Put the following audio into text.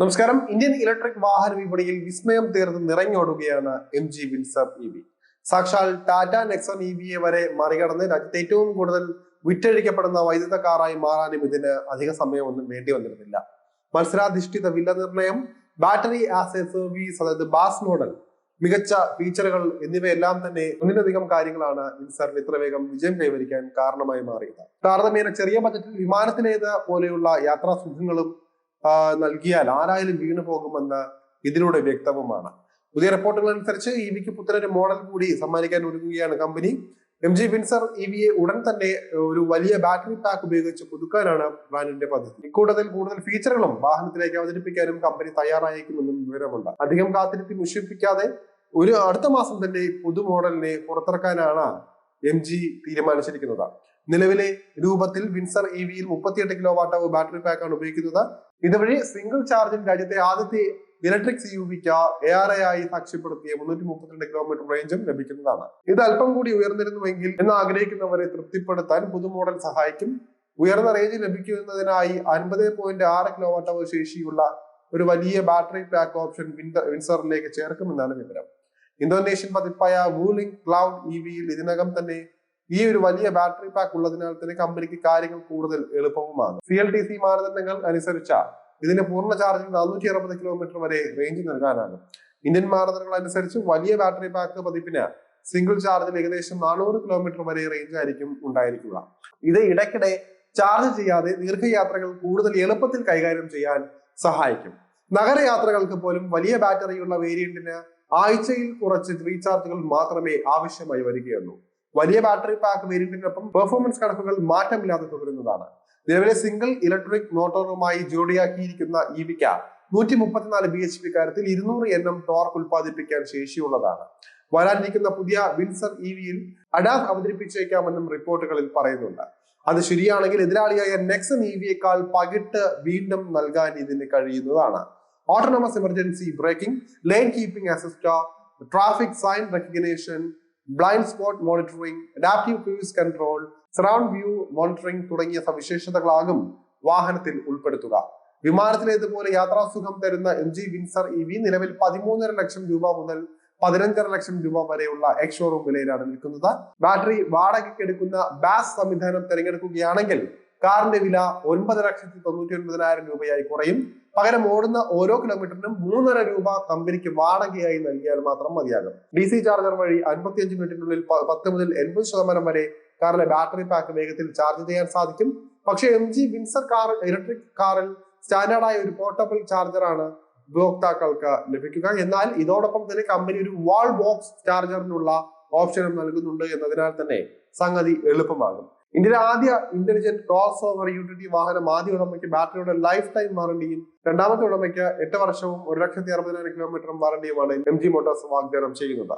നമസ്കാരം. Indian electric വാഹന വിപണിയിൽ വിസ്മയം തീർന്ന് നിറഞ്ഞോടുകയാണ് M G Windsor E V. സാക്ഷാൽ ടാറ്റ നെക്സൺ ഇ വിയെ വരെ മറികടന്ന് രാജ്യത്ത് ഏറ്റവും കൂടുതൽ വിറ്റഴിക്കപ്പെടുന്ന വൈദ്യുത കാറായി മാറാനും ഇതിന് അധിക സമയമൊന്നും വേണ്ടി വന്നിരുന്നില്ല. മത്സരാധിഷ്ഠിത വില നിർണയം ബാറ്ററി ആസ് എ സർവീസ് അതായത് ബാസ് മോഡൽ മികച്ച ഫീച്ചറുകൾ എന്നിവയെല്ലാം തന്നെ ഒന്നിലധികം കാര്യങ്ങളാണ് ഇൻസറിന് ഇത്ര വേഗം വിജയം കൈവരിക്കാൻ കാരണമായി മാറിയത്. താരതമ്യേന ചെറിയ ബജറ്റിൽ വിമാനത്തിലേത് പോലെയുള്ള യാത്രാ സുഖങ്ങളും നൽകിയാൽ ആരായാലും വീണു പോകുമെന്ന് ഇതിലൂടെ വ്യക്തവുമാണ്. പുതിയ റിപ്പോർട്ടുകൾ അനുസരിച്ച് ഇ വിക്ക് പുത്തനൊരു മോഡൽ കൂടി സമ്മാനിക്കാൻ ഒരുങ്ങുകയാണ് company M G Windsor E വിയെ ഉടൻ തന്നെ ഒരു വലിയ ബാറ്ററി പാക്ക് ഉപയോഗിച്ച് പുതുക്കാനാണ് ബ്രാൻഡിന്റെ പദ്ധതി. ഇക്കൂട്ടത്തിൽ കൂടുതൽ ഫീച്ചറുകളും വാഹനത്തിലേക്ക് അവതരിപ്പിക്കാനും കമ്പനി തയ്യാറായേക്കുമെന്നും വിവരമുണ്ട്. അധികം കാത്തിരുത്തി മുഷിപ്പിക്കാതെ ഒരു അടുത്ത മാസം തന്നെ പുതു മോഡലിനെ പുറത്തിറക്കാനാണ് എം ജി തീരുമാനിച്ചിരിക്കുന്നത്. നിലവിലെ രൂപത്തിൽ വിൻസർ ഇ വിയിൽ മുപ്പത്തിയെട്ട് കിലോ വാട്ട് അവർ ബാറ്ററി പാക്കാണ് ഉപയോഗിക്കുന്നത്. ഇതുവഴി സിംഗിൾ ചാർജിൽ രാജ്യത്തെ ആദ്യത്തെ ഇലക്ട്രിക് സി യു വിക്ക് എ ആയി സാക്ഷ്യപ്പെടുത്തിയ മുന്നൂറ്റി മുപ്പത്തിരണ്ട് കിലോമീറ്റർ റേഞ്ചും ലഭിക്കുന്നതാണ്. ഇത് അല്പം കൂടി ഉയർന്നിരുന്നുവെങ്കിൽ എന്ന് ആഗ്രഹിക്കുന്നവരെ തൃപ്തിപ്പെടുത്താൻ പുതു മോഡൽ സഹായിക്കും. ഉയർന്ന റേഞ്ച് ലഭിക്കുന്നതിനായി അൻപത് പോയിന്റ് ആറ് കിലോ വാട്ട് അവർ ശേഷിയുള്ള ഒരു വലിയ ബാറ്ററി പാക്ക് ഓപ്ഷൻ വിൻസറിലേക്ക് ചേർക്കുമെന്നാണ് വിവരം. ഇന്തോനേഷ്യൻ പതിപ്പായ വൂലിംഗ് ക്ലൗഡ് ഇ വിയിൽ ഇതിനകം തന്നെ ഈ ഒരു വലിയ ബാറ്ററി പാക്ക് ഉള്ളതിനാൽ തന്നെ കമ്പനിക്ക് കാര്യങ്ങൾ കൂടുതൽ എളുപ്പവുമാണ്. സി എൽ ടി സി മാനദണ്ഡങ്ങൾ അനുസരിച്ച ഇതിന് പൂർണ ചാർജിൽ നാനൂറ്റി അറുപത് കിലോമീറ്റർ വരെ റേഞ്ച് നൽകാനാകും ഇന്ത്യൻ മാനദണ്ഡങ്ങൾ അനുസരിച്ച് വലിയ ബാറ്ററി പാക്ക് പതിപ്പിന് സിംഗിൾ ചാർജിൽ ഏകദേശം നാനൂറ് കിലോമീറ്റർ വരെ റേഞ്ച് ആയിരിക്കും ഉണ്ടായിരിക്കുക. ഇത് ഇടയ്ക്കിടെ ചാർജ് ചെയ്യാതെ ദീർഘയാത്രകൾ കൂടുതൽ എളുപ്പത്തിൽ കൈകാര്യം ചെയ്യാൻ സഹായിക്കും. നഗരയാത്രകൾക്ക് പോലും വലിയ ബാറ്ററിയുള്ള വേരിയന്റിന് ആഴ്ചയിൽ കുറച്ച് റീചാർജുകൾ മാത്രമേ ആവശ്യമായി വരികയുള്ളൂ. വലിയ ബാറ്ററി പാക്ക് വേരിയന്റിനൊപ്പം പെർഫോമൻസ് കണക്കുകൾ മാറ്റമില്ലാതെ തുടരുന്നതാണ്. നിലവിലെ സിംഗിൾ ഇലക്ട്രിക് മോട്ടോറുമായി ജോഡിയാക്കിയിരിക്കുന്ന ഇ വിക്ക് നൂറ്റി മുപ്പത്തിനാല് ബി എച്ച് പി കാര്യത്തിൽ ഇരുന്നൂറ് എൻ എം ടോർക്ക് ഉൽപ്പാദിപ്പിക്കാൻ ശേഷിയുള്ളതാണ്. വരാനിരിക്കുന്ന പുതിയ വിൻസർ ഇ വിയിൽ അഡാസ് അവതരിപ്പിച്ചേക്കാമെന്നും റിപ്പോർട്ടുകളിൽ പറയുന്നുണ്ട്. അത് ശരിയാണെങ്കിൽ എതിരാളിയായ നെക്സൺ ഇ വിയേക്കാൾ പകിട്ട് വീണ്ടും നൽകാൻ ഇതിന് കഴിയുന്നതാണ്. Autonomous emergency braking lane keeping assist traffic sign recognition blind spot monitoring adaptive cruise control surround view monitoring തുടങ്ങിയ സവിശേഷതകളാകും വാഹനത്തിൽ ഉൾപ്പെടുത്തുക. വിമാനത്തിലേതുപോലെ യാത്രാസുഖം തരുന്ന M G Windsor E V നിലവിൽ പതിമൂന്നര ലക്ഷം രൂപ മുതൽ പതിനഞ്ചര ലക്ഷം രൂപ വരെയുള്ള എക്സ് ഷോറൂം വിലയിലാണ് നിൽക്കുന്നത് ബാറ്ററി വാടകയ്ക്ക് എടുക്കുന്ന ബാസ് സംവിധാനം തിരഞ്ഞെടുക്കുകയാണെങ്കിൽ കാറിന്റെ വില ഒൻപത് ലക്ഷത്തി തൊണ്ണൂറ്റി ഒൻപതിനായിരം രൂപയായി കുറയും. പകരം ഓടുന്ന ഓരോ കിലോമീറ്ററിനും മൂന്നര രൂപ കമ്പനിക്ക് വാടകയായി നൽകിയാൽ മാത്രം മതിയാകും. ഡി സി ചാർജർ വഴി അൻപത്തിയഞ്ച് മിനിറ്റിനുള്ളിൽ പത്ത് മുതൽ എൺപത് ശതമാനം വരെ കാറിലെ ബാറ്ററി പാക്ക് വേഗത്തിൽ ചാർജ് ചെയ്യാൻ സാധിക്കും. പക്ഷേ M G Windsor car electric കാറിൽ സ്റ്റാൻഡേർഡായ ഒരു പോർട്ടബിൾ ചാർജറാണ് ഉപഭോക്താക്കൾക്ക് ലഭിക്കുക. എന്നാൽ ഇതോടൊപ്പം തന്നെ കമ്പനി ഒരു വാൾ ബോക്സ് ചാർജറിനുള്ള ഓപ്ഷനും നൽകുന്നുണ്ട് എന്നതിനാൽ തന്നെ സംഗതി എളുപ്പമാകും. ഇന്ത്യയിലെ ആദ്യ ഇന്റലിജന്റ് ക്രോസ് ഓവർ യൂട്ടിലിറ്റി വാഹനം ആദ്യ ഉടമയ്ക്ക് ബാറ്ററിയുടെ ലൈഫ് ടൈം വാറണ്ടിയും രണ്ടാമത്തെ ഉടമയ്ക്ക് എട്ട് വർഷവും ഒരു ലക്ഷത്തി അറുപതിനായിരം കിലോമീറ്ററും വാറണ്ടിയുമാണ് എം ജി മോട്ടോഴ്സ് വാഗ്ദാനം ചെയ്യുന്നത്.